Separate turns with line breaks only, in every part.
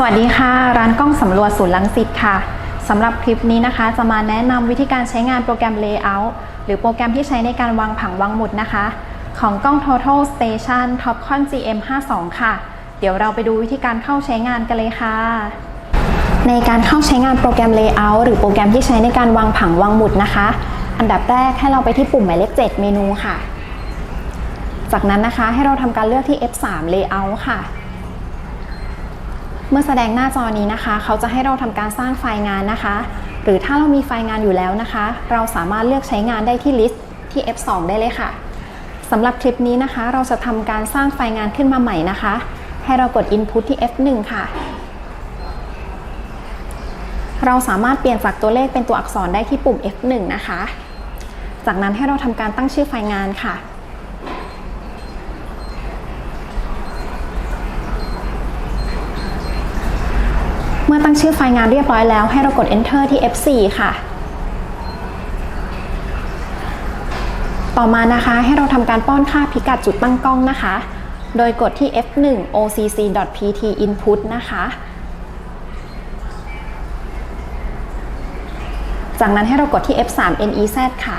สวัสดีค่ะ ร้านกล้องสำรวจศูนย์ลังสิตค่ะสำหรับคลิปนี้นะคะ จะมาแนะนำวิธีการใช้งานโปรแกรม Layout หรือโปรแกรมที่ใช้ในการวางผังวางหมุดนะคะ ของกล้อง Total Station Topcon GM52 ค่ะ เดี๋ยวเราไปดูวิธีการเข้าใช้งานกันเลยค่ะ ในการเข้าใช้งานโปรแกรม Layout หรือโปรแกรมที่ใช้ในการวางผังวางหมุดนะคะ อันดับแรกให้เราไปที่ปุ่มหมายเลข 7 เมนูค่ะ จากนั้นนะคะให้เราทำการเลือกที่ F3 Layout ค่ะ เมื่อแสดงหน้าจอนี้นะคะ เขาจะให้เราทำการสร้างไฟล์งานนะคะ หรือถ้าเรามีไฟล์งานอยู่แล้วนะคะ เราสามารถเลือกใช้งานได้ที่ list ที่ F2 ได้เลยค่ะสำหรับคลิปนี้นะคะ เราจะทำการสร้างไฟล์งานขึ้นมาใหม่นะคะ ให้เรากด input ที่ F1 ค่ะ เราสามารถเปลี่ยนจากตัวเลขเป็นตัวอักษรได้ที่ปุ่ม F1 นะคะ จากนั้นให้เราทำการตั้งชื่อไฟล์งานค่ะ เมื่อตั้งชื่อไฟล์งานเรียบร้อยแล้วให้เรากด enter ที่ F4 ค่ะ ต่อมานะคะให้เราทำการป้อนค่าพิกัดจุดตั้งกล้องนะคะ โดยกดที่ F1 occ.pt input นะคะจากนั้นให้เรากดที่ F3 nez ค่ะ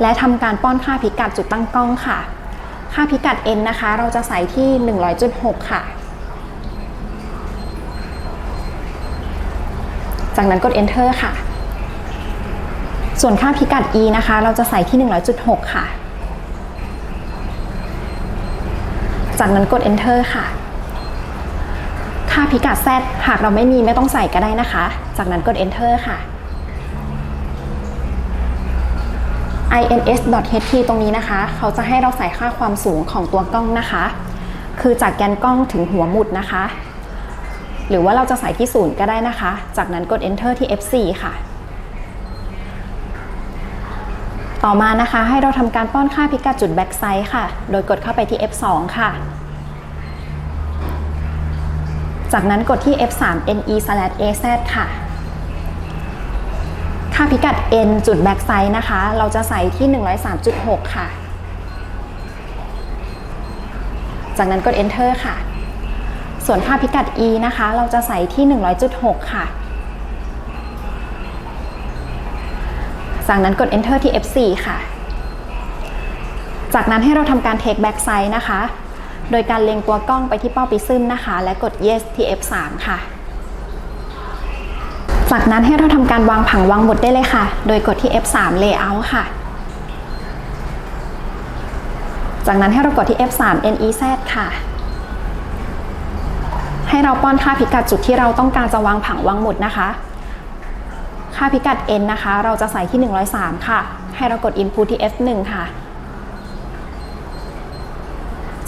และทำการป้อนค่าพิกัดจุดตั้งกล้องค่ะ ค่าพิกัด n นะคะ เราจะใส่ที่ 100.6 ค่ะ จากนั้นกด enter ค่ะ ส่วนค่าพิกัด e นะคะ เราจะใส่ที่ 100.6 ค่ะ จากนั้นกด enter ค่ะ ค่าพิกัด z หากเราไม่มีไม่ต้องใส่ก็ได้นะคะ จากนั้นกด enter ค่ะ ins.ht ตรงนี้นะคะ เขาจะให้เราใส่ค่าความสูงของตัวกล้องนะคะ คือจากแกนกล้องถึงหัวหมุดนะคะ หรือว่าเราจะใส่ที่ศูนย์ก็ได้นะคะ จากนั้นกด enter ที่ F4 ค่ะ ต่อมานะคะให้เราทำการป้อนค่าพิกัดจุด backside ค่ะ โดยกดเข้าไปที่ F2 ค่ะ จากนั้นกดที่ F3 ne/az ค่ะค่าพิกัด n จุด backside นะคะ เราจะใส่ที่ 103.6 ค่ะ จากนั้นกด enter ค่ะ ส่วนค่าพิกัด e นะคะ เราจะใส่ที่ 100.6 ค่ะ จากนั้นกด enter ที่ F4 ค่ะ จากนั้นให้เราทำการ take back side นะคะ โดยการเล็งตัวกล้องไปที่เป้าปิซึมนะคะ และกด yes ที่ F3 ค่ะ จากนั้นให้เราทำการวางผังวางหมุดได้เลยค่ะ โดยกดที่ F3 layout ค่ะจากนั้นให้เรากดที่ F3 nez ค่ะ ให้เราป้อนค่าพิกัดจุดที่เราต้องการจะวางผังวางหมุดนะคะ ค่าพิกัด n นะคะ เราจะใส่ที่ 103 ค่ะ ให้เรากด input ที่ f1 ค่ะ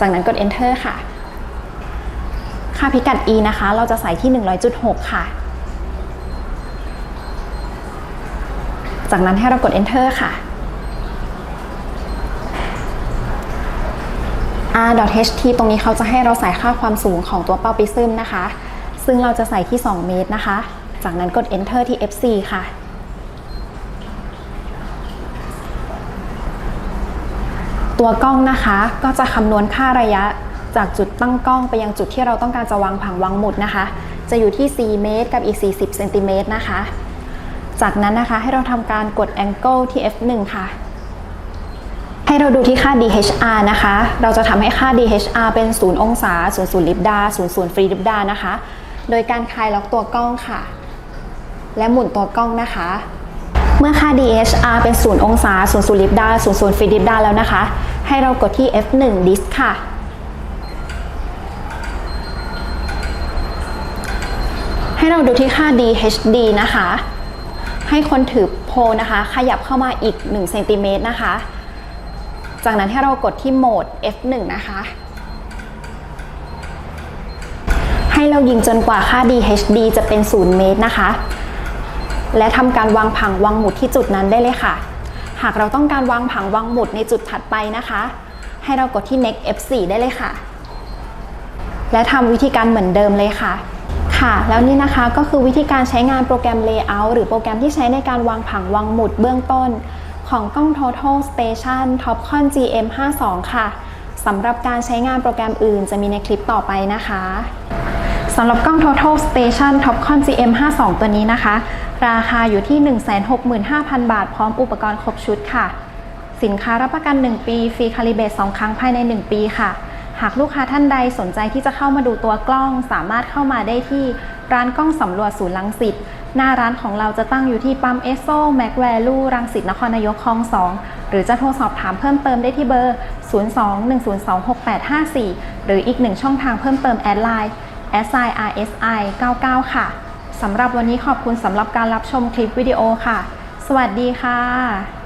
จากนั้นกด enter ค่ะ ค่าพิกัด e นะคะ เราจะใส่ที่ 100.6 ค่ะ จากนั้นให้เรากด enter ค่ะ r.ht ตรงนี้เขาจะให้เราใส่ค่าความสูงของตัวเป้าปิซึมนะคะ ซึ่งเราจะใส่ที่ 2 เมตรนะคะ จากนั้นกด enter ที่ F4 ค่ะ ตัวกล้องนะคะก็จะคำนวณค่าระยะจากจุดตั้งกล้องไปยังจุดที่เราต้องการจะวางผังวางหมุดนะคะ จะอยู่ที่ 4 เมตร กับอีก 40 เซนติเมตรนะคะ จากนั้นนะคะให้เราทำการกด angle ที่ F1 ค่ะ เราดูที่ค่า DHR นะคะ เราจะทำให้ค่า DHR เป็น 0 องศา 0 0 ลิบดา 0 0ฟรีลิบดานะคะ โดยการคลายล็อกตัวกล้องค่ะ และหมุนตัวกล้องนะคะ เมื่อค่า DHR เป็น 0 องศา 0 0ลิบดา 0 0ฟรีลิบดาแล้วนะคะ ให้เรากดที่ F1 disk ค่ะ ให้เราดูที่ค่า DHD นะคะ ให้คนถือโพลนะคะ ขยับเข้ามาอีก1เซนติเมตรนะคะ จากนั้นให้เรากดที่โหมด F1 นะคะ ให้เรายิงจนกว่าค่า DHD จะเป็น 0 เมตรนะคะ และทำการวางผังวางหมุดที่จุดนั้นได้เลยค่ะ หากเราต้องการวางผังวางหมุดในจุดถัดไปนะคะ ให้เรากดที่ next F4 ได้เลยค่ะ และทำวิธีการเหมือนเดิมเลยค่ะค่ะแล้วนี่นะคะก็คือวิธีการใช้งานโปรแกรม Layout หรือโปรแกรมที่ใช้ในการวางผังวางหมุดเบื้องต้น ของกล้อง Total Station Topcon GM52 ค่ะสำหรับการใช้งานโปรแกรมอื่นจะมีในคลิปต่อไปนะคะสำหรับกล้อง Total Station Topcon GM 52 ตัวนี้นะคะ ราคาอยู่ที่ 165,000 บาท พร้อมอุปกรณ์ครบชุดค่ะ สินค้ารับประกัน 1 ปีฟรีคาลิเบต2ครั้งภายใน 1 ปีค่ะ หากลูกค้าท่านใดสนใจที่จะเข้ามาดูตัวกล้อง สามารถเข้ามาได้ที่ร้านกล้องสำรวจศูนย์ลังสิต หน้าร้านของเราจะตั้งอยู่ที่ปั๊มเอสโซแม็กแวลูรังสิตนครนายกคลองสองหรือจะโทรสอบถามเพิ่มเติมได้ที่เบอร์ 02-102-6854 หรืออีกหนึ่งช่องทางเพิ่มเติมแอดไลน์ SI RSI 99 ค่ะ สำหรับวันนี้ขอบคุณสำหรับการรับชมคลิปวิดีโอค่ะ สวัสดีค่ะ